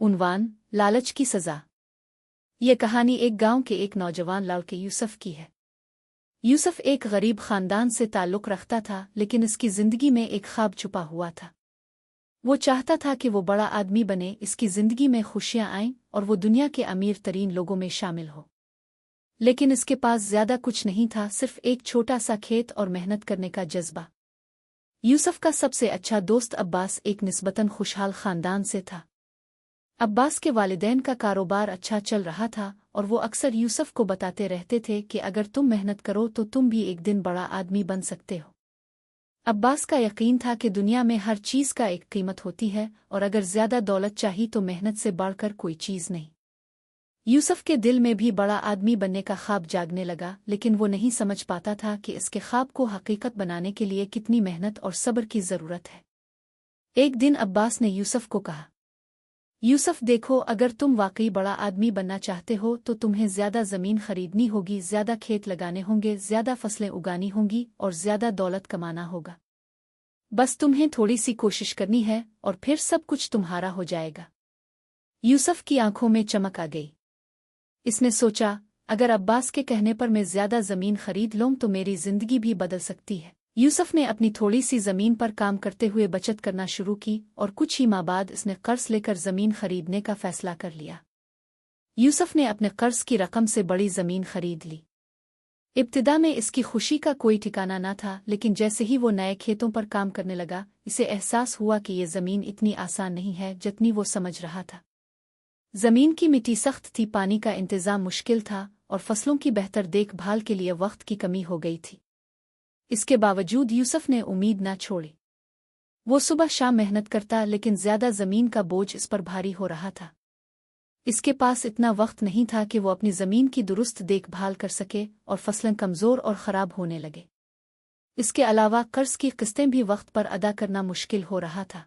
उनवान, लालच की सजा। यह कहानी एक गाँव के एक नौजवान लड़के यूसुफ की है। यूसुफ एक गरीब खानदान से ताल्लुक़ रखता था, लेकिन इसकी ज़िंदगी में एक ख्वाब छुपा हुआ था। वो चाहता था कि वो बड़ा आदमी बने, इसकी ज़िंदगी में खुशियाँ आएँ और वो दुनिया के अमीर तरीन लोगों में शामिल हो। लेकिन इसके पास ज़्यादा कुछ नहीं था, सिर्फ़ एक छोटा सा खेत और मेहनत करने का जज्बा। यूसुफ का सबसे अच्छा दोस्त अब्बास एक निस्बतन खुशहाल खानदान से था। अब्बास के वालदेन का कारोबार अच्छा चल रहा था और वो अक्सर यूसुफ को बताते रहते थे कि अगर तुम मेहनत करो तो तुम भी एक दिन बड़ा आदमी बन सकते हो। अब्बास का यकीन था कि दुनिया में हर चीज़ का एक कीमत होती है और अगर ज़्यादा दौलत चाहिए तो मेहनत से बढ़कर कोई चीज़ नहीं। यूसुफ के दिल में भी बड़ा आदमी बनने का ख्वाब जागने लगा, लेकिन वो नहीं समझ पाता था कि इसके ख्वाब को हकीकत बनाने के लिए कितनी मेहनत और सब्र की ज़रूरत है। एक दिन अब्बास ने यूसुफ को कहा यूसुफ, देखो, अगर तुम वाकई बड़ा आदमी बनना चाहते हो तो तुम्हें ज़्यादा ज़मीन खरीदनी होगी, ज़्यादा खेत लगाने होंगे, ज़्यादा फ़सलें उगानी होंगी और ज़्यादा दौलत कमाना होगा। बस तुम्हें थोड़ी सी कोशिश करनी है और फिर सब कुछ तुम्हारा हो जाएगा। यूसुफ की आँखों में चमक आ गई। इसने सोचा, अगर अब्बास के कहने पर मैं ज़्यादा ज़मीन खरीद लूँ तो मेरी ज़िंदगी भी बदल सकती है। यूसुफ ने अपनी थोड़ी सी ज़मीन पर काम करते हुए बचत करना शुरू की और कुछ ही माह बाद इसने कर्ज लेकर ज़मीन खरीदने का फैसला कर लिया। यूसुफ ने अपने कर्ज की रकम से बड़ी ज़मीन खरीद ली। इब्तिदा में इसकी खुशी का कोई ठिकाना न था, लेकिन जैसे ही वो नए खेतों पर काम करने लगा, इसे एहसास हुआ कि ये ज़मीन इतनी आसान नहीं है जितनी वो समझ रहा था। ज़मीन की मिट्टी सख्त थी, पानी का इंतज़ाम मुश्किल था और फ़सलों की बेहतर देखभाल के लिए वक्त की कमी हो गई थी। इसके बावजूद यूसुफ ने उम्मीद न छोड़ी। वो सुबह शाम मेहनत करता, लेकिन ज़्यादा ज़मीन का बोझ इस पर भारी हो रहा था। इसके पास इतना वक्त नहीं था कि वो अपनी ज़मीन की दुरुस्त देखभाल कर सके और फ़सलें कमज़ोर और खराब होने लगे। इसके अलावा कर्ज की किस्तें भी वक्त पर अदा करना मुश्किल हो रहा था।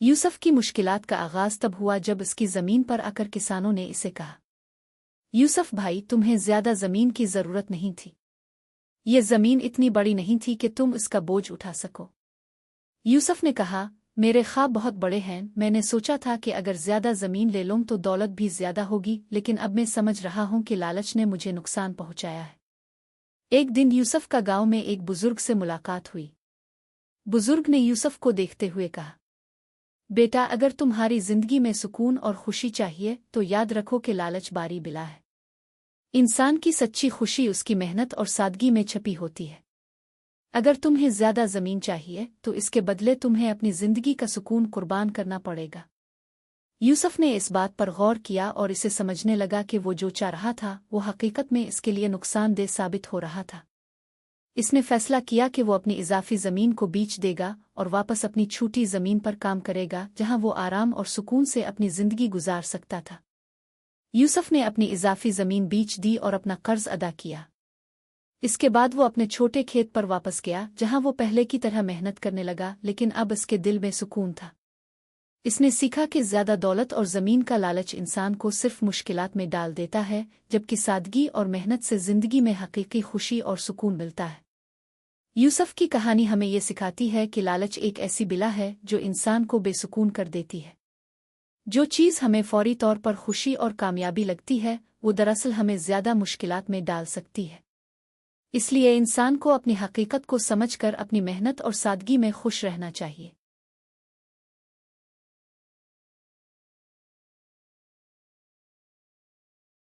यूसुफ की मुश्किलात का आगाज़ तब हुआ जब इसकी ज़मीन पर आकर किसानों ने इसे कहा, यूसुफ भाई, तुम्हें ज़्यादा ज़मीन की ज़रूरत नहीं थी। ये ज़मीन इतनी बड़ी नहीं थी कि तुम इसका बोझ उठा सको। यूसुफ ने कहा, मेरे ख्वाब बहुत बड़े हैं, मैंने सोचा था कि अगर ज़्यादा ज़मीन ले लूँ तो दौलत भी ज़्यादा होगी, लेकिन अब मैं समझ रहा हूँ कि लालच ने मुझे नुकसान पहुँचाया है। एक दिन यूसुफ का गाँव में एक बुज़ुर्ग से मुलाकात हुई। बुज़ुर्ग ने यूसुफ को देखते हुए कहा, बेटा, अगर तुम्हारी ज़िंदगी में सुकून और खुशी चाहिए तो याद रखो कि लालच बारी बिला है। इंसान की सच्ची खुशी उसकी मेहनत और सादगी में छपी होती है। अगर तुम्हें ज़्यादा ज़मीन चाहिए तो इसके बदले तुम्हें अपनी ज़िंदगी का सुकून कुर्बान करना पड़ेगा। यूसुफ ने इस बात पर गौर किया और इसे समझने लगा कि वो जो चाह रहा था, वो हकीकत में इसके लिए नुकसानदेह साबित हो रहा था। इसने फैसला किया कि वो अपनी इजाफी ज़मीन को बीच देगा और वापस अपनी छूटी ज़मीन पर काम करेगा, जहाँ वो आराम और सुकून से अपनी ज़िंदगी गुजार सकता था। यूसुफ ने अपनी इजाफी ज़मीन बीच दी और अपना कर्ज अदा किया। इसके बाद वो अपने छोटे खेत पर वापस गया, जहाँ वो पहले की तरह मेहनत करने लगा, लेकिन अब इसके दिल में सुकून था। इसने सीखा कि ज़्यादा दौलत और ज़मीन का लालच इंसान को सिर्फ़ मुश्किलात में डाल देता है, जबकि सादगी और मेहनत से ज़िंदगी में हकीकी खुशी और सुकून मिलता है। यूसुफ की कहानी हमें ये सिखाती है कि लालच एक ऐसी बिला है, जो इंसान को बेसुकून कर देती है। जो चीज़ हमें फौरी तौर पर खुशी और कामयाबी लगती है, वो दरअसल हमें ज़्यादा मुश्किलात में डाल सकती है। इसलिए इंसान को अपनी हकीकत को समझकर अपनी मेहनत और सादगी में खुश रहना चाहिए।